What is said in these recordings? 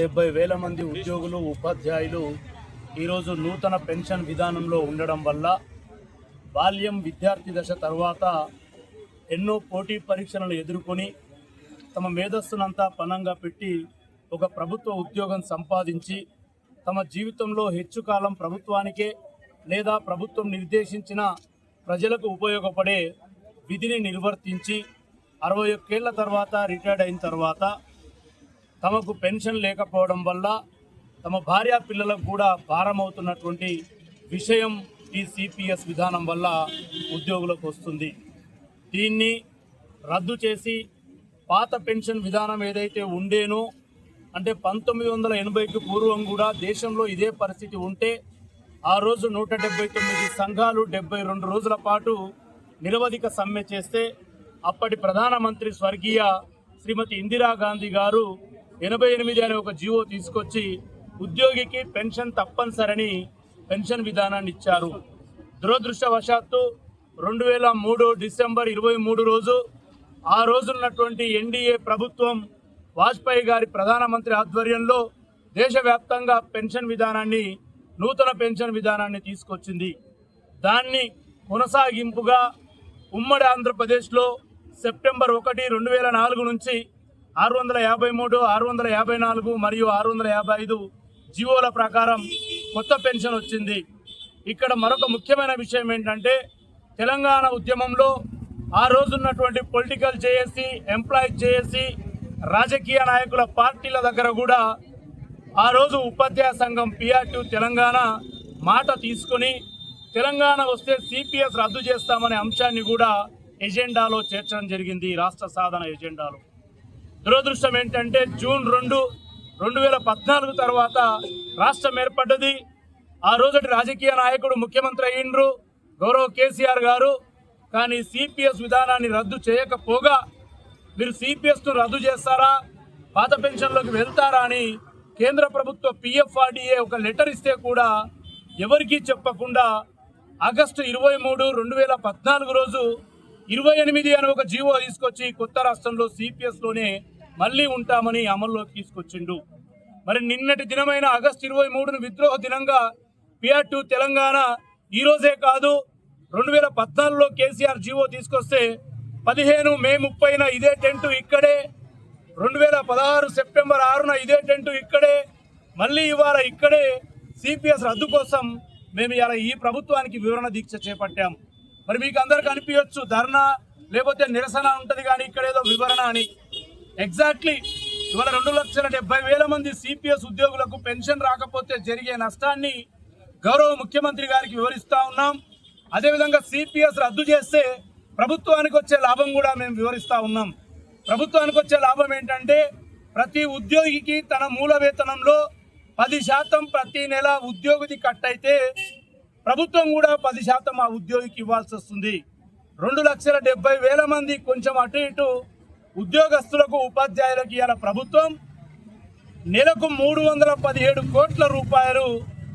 డెబ్బై వేల మంది ఉద్యోగులు ఉపాధ్యాయులు ఈరోజు నూతన పెన్షన్ విధానంలో ఉండడం వల్ల బాల్యం విద్యార్థి దశ తర్వాత ఎన్నో పోటీ పరీక్షలను ఎదుర్కొని తమ మేధస్సునంతా పనంగా పెట్టి ఒక ప్రభుత్వ ఉద్యోగం సంపాదించి తమ జీవితంలో హెచ్చు కాలం ప్రభుత్వానికే లేదా ప్రభుత్వం నిర్దేశించిన ప్రజలకు ఉపయోగపడే విధిని నిర్వర్తించి అరవై ఒక్కేళ్ళ తర్వాత రిటైర్డ్ అయిన తర్వాత తమకు పెన్షన్ లేకపోవడం వల్ల తమ భార్య పిల్లలకు కూడా భారమవుతున్నటువంటి విషయం ఈ సిపిఎస్ విధానం వల్ల ఉద్యోగులకు వస్తుంది. దీన్ని రద్దు చేసి పాత పెన్షన్ విధానం ఏదైతే ఉండేనో అంటే పంతొమ్మిది వందల ఎనభైకి పూర్వం కూడా దేశంలో ఇదే పరిస్థితి ఉంటే ఆ రోజు నూట డెబ్బై తొమ్మిది సంఘాలు డెబ్బై రెండు రోజుల పాటు నిరవధిక సమ్మె చేస్తే అప్పటి ప్రధానమంత్రి స్వర్గీయ శ్రీమతి ఇందిరాగాంధీ గారు ఎనభై ఎనిమిది అనే ఒక జీవో తీసుకొచ్చి ఉద్యోగికి పెన్షన్ తప్పనిసరని పెన్షన్ విధానాన్ని ఇచ్చారు. దురదృష్టవశాత్తు రెండు వేల మూడు డిసెంబర్ ఇరవై మూడు రోజు ఆ రోజున్నటువంటి ఎన్డీఏ ప్రభుత్వం వాజ్పేయి గారి ప్రధానమంత్రి ఆధ్వర్యంలో దేశవ్యాప్తంగా పెన్షన్ విధానాన్ని నూతన పెన్షన్ విధానాన్ని తీసుకొచ్చింది. దాన్ని కొనసాగింపుగా ఉమ్మడి ఆంధ్రప్రదేశ్లో సెప్టెంబర్ ఒకటి రెండు వేల నాలుగు నుంచి ఆరు వందల యాభై మూడు ఆరు వందల యాభై నాలుగు మరియు ఆరు వందల యాభై ఐదు జీవోల ప్రకారం కొత్త పెన్షన్ వచ్చింది. ఇక్కడ మరొక ముఖ్యమైన విషయం ఏంటంటే తెలంగాణ ఉద్యమంలో ఆ రోజున్నటువంటి పొలిటికల్ చేసి ఎంప్లాయీస్ చేసి రాజకీయ నాయకుల పార్టీల దగ్గర కూడా ఆ రోజు ఉపాధ్యాయ సంఘం పిఆర్టీ తెలంగాణ మాట తీసుకొని తెలంగాణ వస్తే సిపిఎస్ రద్దు చేస్తామనే అంశాన్ని కూడా ఎజెండాలో చేర్చడం జరిగింది రాష్ట్ర సాధన ఎజెండాలో. దురదృష్టం ఏంటంటే జూన్ రెండు రెండు వేల పద్నాలుగు తర్వాత రాష్ట్రం ఏర్పడ్డది. ఆ రోజుటి రాజకీయ నాయకుడు ముఖ్యమంత్రి అయ్యిండ్రు గౌరవ్ కేసీఆర్ గారు. కానీ సిపిఎస్ విధానాన్ని రద్దు చేయకపోగా మీరు సిపిఎస్ను రద్దు చేస్తారా? పాత పెన్షన్లోకి వెళ్తారా అని కేంద్ర ప్రభుత్వ పిఎఫ్ఆర్డిఏ ఒక లెటర్ ఇస్తే కూడా ఎవరికీ చెప్పకుండా ఆగస్టు ఇరవై మూడు రెండు వేల పద్నాలుగు రోజు ఇరవై ఎనిమిది అని ఒక జీవో తీసుకొచ్చి కొత్త రాష్ట్రంలో సిపిఎస్లోనే మళ్ళీ ఉంటామని అమల్లోకి తీసుకొచ్చిండు. మరి నిన్నటి దినమైన ఆగస్టు ఇరవై మూడును విద్రోహ దినంగా పిఆర్ టూ తెలంగాణ ఈరోజే కాదు రెండు వేల పద్నాలుగులో కేసీఆర్ జీవో తీసుకొస్తే పదిహేను మే ముప్పైన ఇదే టెంట్ ఇక్కడే రెండు వేల పదహారు సెప్టెంబర్ ఆరున ఇదే టెంట్ ఇక్కడే మళ్ళీ ఇవాళ ఇక్కడే సిపిఎస్ రద్దు కోసం మేము ఇవాళ ఈ ప్రభుత్వానికి వివరణ దీక్ష చేపట్టాం. మరి మీకు అందరికి అనిపించవచ్చు ధర్నా లేకపోతే నిరసన ఉంటుంది కానీ ఇక్కడ ఏదో వివరణ అని. ఎగ్జాక్ట్లీ ఇవాళ రెండు లక్షల డెబ్బై వేల మంది సిపిఎస్ ఉద్యోగులకు పెన్షన్ రాకపోతే జరిగే నష్టాన్ని గౌరవ ముఖ్యమంత్రి గారికి వివరిస్తూ ఉన్నాం. అదేవిధంగా సిపిఎస్ రద్దు చేస్తే ప్రభుత్వానికి వచ్చే లాభం కూడా మేము వివరిస్తూ ఉన్నాం. ప్రభుత్వానికి వచ్చే లాభం ఏంటంటే ప్రతి ఉద్యోగికి తన మూల వేతనంలో పది శాతం ప్రతి నెల ఉద్యోగిది కట్ అయితే ప్రభుత్వం కూడా పది శాతం ఆ ఉద్యోగికి ఇవ్వాల్సి వస్తుంది. రెండు లక్షల డెబ్బై వేల మంది కొంచెం అటు ఇటు ఉద్యోగస్తులకు ఉపాధ్యాయులకు ఇవాళ ప్రభుత్వం. నెలకు మూడు వందల పదిహేడు కోట్ల రూపాయలు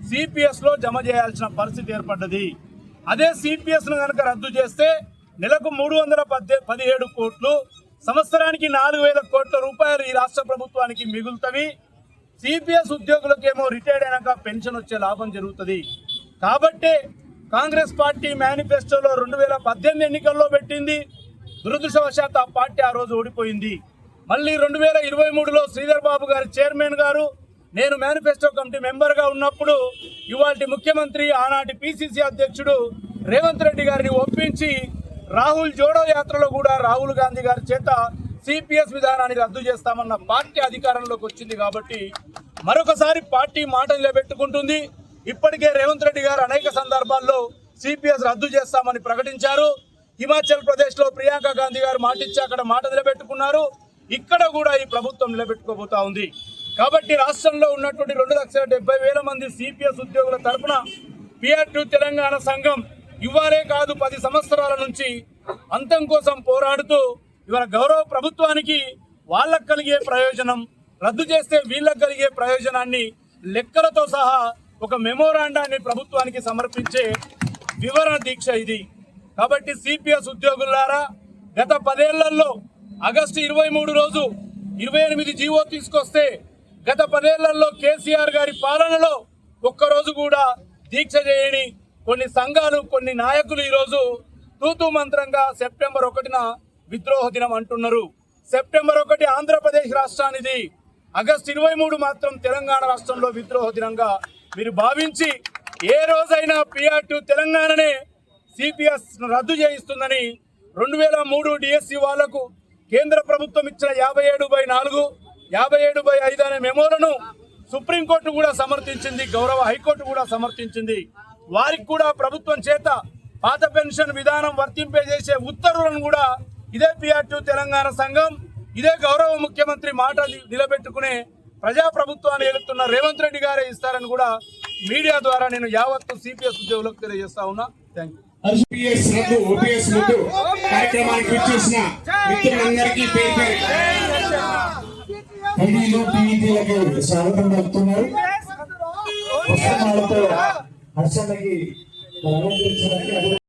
సిపిఎస్లో జమ చేయాల్సిన పరిస్థితి ఏర్పడ్డది. అదే సిపిఎస్ను కనుక రద్దు చేస్తే నెలకు మూడు వందల పద్దె పదిహేడు కోట్లు సంవత్సరానికి నాలుగు వేల కోట్ల రూపాయలు ఈ రాష్ట్ర ప్రభుత్వానికి మిగులుతవి. సిపిఎస్ ఉద్యోగులకేమో రిటైర్డ్ అయినాక పెన్షన్ వచ్చే లాభం జరుగుతుంది. కాబట్టే కాంగ్రెస్ పార్టీ మేనిఫెస్టోలో రెండు వేల పద్దెనిమిది ఎన్నికల్లో పెట్టింది. దురదృష్టవశాత్ ఆ పార్టీ ఆ రోజు ఓడిపోయింది. మళ్ళీ రెండు వేల ఇరవై మూడులో శ్రీధర్ బాబు గారు చైర్మన్ గారు నేను మేనిఫెస్టో కమిటీ మెంబర్గా ఉన్నప్పుడు ఇవాటి ముఖ్యమంత్రి ఆనాటి పిసిసి అధ్యక్షుడు రేవంత్ రెడ్డి గారిని ఒప్పించి రాహుల్ జోడో యాత్రలో కూడా రాహుల్ గాంధీ గారి చేత సిపిఎస్ విధానాన్ని రద్దు చేస్తామన్న పార్టీ అధికారంలోకి వచ్చింది కాబట్టి మరొకసారి పార్టీ మాట నిలబెట్టుకుంటుంది. ఇప్పటికే రేవంత్ రెడ్డి గారు అనేక సందర్భాల్లో సిపిఎస్ రద్దు చేస్తామని ప్రకటించారు. హిమాచల్ ప్రదేశ్లో ప్రియాంక గాంధీ గారు మాటిచ్చి అక్కడ మాట నిలబెట్టుకున్నారు. ఇక్కడ కూడా ఈ ప్రభుత్వం నిలబెట్టుకోబోతా ఉంది. కాబట్టి రాష్ట్రంలో ఉన్నటువంటి రెండు లక్షల డెబ్బై వేల మంది సిపిఎస్ ఉద్యోగుల తరపున పిఆర్ టూ తెలంగాణ సంఘం ఇవ్వాలే కాదు పది సంవత్సరాల నుంచి అంతం కోసం పోరాడుతూ ఇవాళ గౌరవ ప్రభుత్వానికి వాళ్ళకు కలిగే ప్రయోజనం రద్దు చేస్తే వీళ్ళకు కలిగే ప్రయోజనాన్ని లెక్కలతో సహా ఒక మెమోరాండాన్ని ప్రభుత్వానికి సమర్పించే వివరణ దీక్ష ఇది. కాబట్టి సిపిఎస్ ఉద్యోగులారా గత పదేళ్ళలో ఆగస్టు ఇరవై మూడు రోజు ఇరవై ఎనిమిది జీవో తీసుకొస్తే గత పదేళ్ళలో కేసీఆర్ గారి పాలనలో ఒక్కరోజు కూడా దీక్ష చేయని కొన్ని సంఘాలు కొన్ని నాయకులు ఈరోజు తూతూ మంత్రంగా సెప్టెంబర్ ఒకటిన విద్రోహ దినం అంటున్నారు. సెప్టెంబర్ ఒకటి ఆంధ్రప్రదేశ్ రాష్ట్రానిది. ఆగస్టు ఇరవై మూడు మాత్రం తెలంగాణ రాష్ట్రంలో విద్రోహ దినంగా మీరు భావించి ఏ రోజైనా పిఆర్ టు తెలంగాణనే సిపిఎస్ రద్దు చేయిస్తుందని రెండు వేల మూడు డిఎస్సి వాళ్ళకు కేంద్ర ప్రభుత్వం ఇచ్చిన యాభై ఏడు బై నాలుగు యాభై ఏడు బై ఐదు అనే మెమోలను సుప్రీంకోర్టు కూడా సమర్థించింది గౌరవ హైకోర్టు కూడా సమర్థించింది. వారికి కూడా ప్రభుత్వం చేత పాత పెన్షన్ విధానం వర్తింపజేసే ఉత్తర్వులను కూడా ఇదే పిఆర్ టూ తెలంగాణ సంఘం ఇదే గౌరవ ముఖ్యమంత్రి మాట నిలబెట్టుకునే ప్రజా ప్రభుత్వాన్ని ఏలుతున్న రేవంత్ రెడ్డి గారే ఇస్తారని కూడా మీడియా ద్వారా నేను యావత్తు సిపిఎస్ ఉద్యోగులకు తెలియజేస్తా ఉన్నా. థ్యాంక్ యూ ఓపీఎస్ ముద్దు కార్యక్రమానికి వచ్చేసిన మిత్రులందరికీ పేరు టీవీలు టీవీలకు స్వాగతం పలుకుతున్నారు. పుస్తకాలతో హర్షణకి అలంకరించడానికి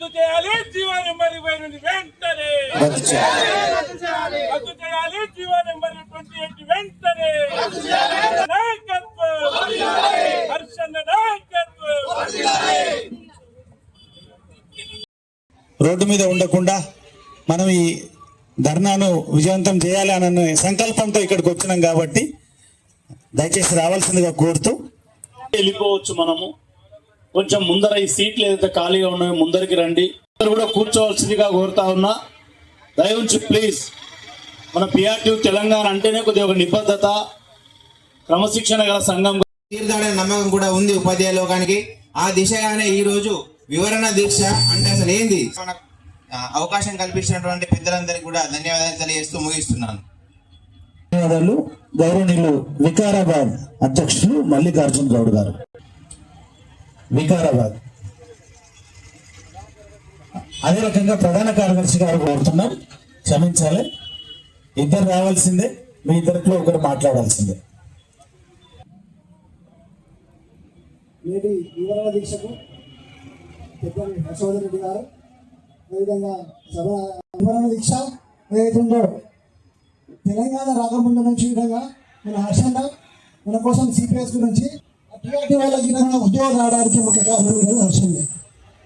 రద్దు చేయాలి జీవో నెంబర్ ఇరవై నుండి వెంటనే. రద్దు చేయాలి. జీవో నెంబర్ ట్వంటీ ఎయిట్ వెంటనే. నాయకత్వం. హర్షణ నాయకత్వం. రోడ్డు మీద ఉండకుండా మనం ఈ ధర్నాను విజయవంతం చేయాలి అనే సంకల్పంతో ఇక్కడికి వచ్చినాం కాబట్టి దయచేసి రావాల్సిందిగా కోరుతూ వెళ్ళిపోవచ్చు మనము. కొంచెం ముందర ఈ సీట్లు ఏదైతే ఖాళీగా ఉన్నాయో ముందరికి రండి. అందరూ కూడా కూర్చోవలసిందిగా కోరుతా ఉన్నా. దయవుంచి ప్లీజ్ మన పిఆర్టీ తెలంగాణ అంటేనే కొద్దిగా ఒక నిబద్ధత క్రమశిక్షణ గల సంఘం. తీర్థాడనే నమ్మకం కూడా ఉంది ఉపాధ్యాయ లోకానికి. ఆ దిశగానే ఈ రోజు వివరణ దీక్ష అంటే అసలు ఏంది? అవకాశం కల్పించినటువంటి పెద్దలందరికీ కూడా ధన్యవాదాలు తెలియజేస్తూ ముగిస్తున్నాను. ధన్యవాదాలు. గౌరవనీయులు వికారాబాద్ అధ్యక్షులు మల్లికార్జున్ గౌడ్ గారు. వికారాబాద్. అదే రకంగా ప్రధాన కార్యదర్శి గారు కోరుతున్నాం. క్షమించాలి. ఇద్దరు రావాల్సిందే. మీ ఇద్దరిలో ఒకరు మాట్లాడాల్సిందే. నేటి వివరణ దీక్షకు పెద్దలు హర్షవర్ధన్ రెడ్డి గారు. అదేవిధంగా సభ వివరణ దీక్ష ఏదైతే తెలంగాణ రాకముందు నుంచి విధంగా మన హర్షణ మన కోసం సిపిఎస్ గురించి టీఆర్టీ వాళ్ళకి విధంగా ఉద్యోగం రావడానికి ముఖ్య కారణం విధంగా హర్షణ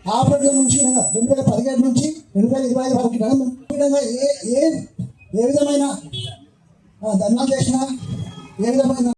ఆ ప్రజల నుంచి రెండు వేల పదిహేడు నుంచి రెండు వేల ఇరవై ఐదు వరకు విధంగా విధంగా ఏ ఏ విధమైన ఆ, ధర్నా చేసినా ఏ విధమైన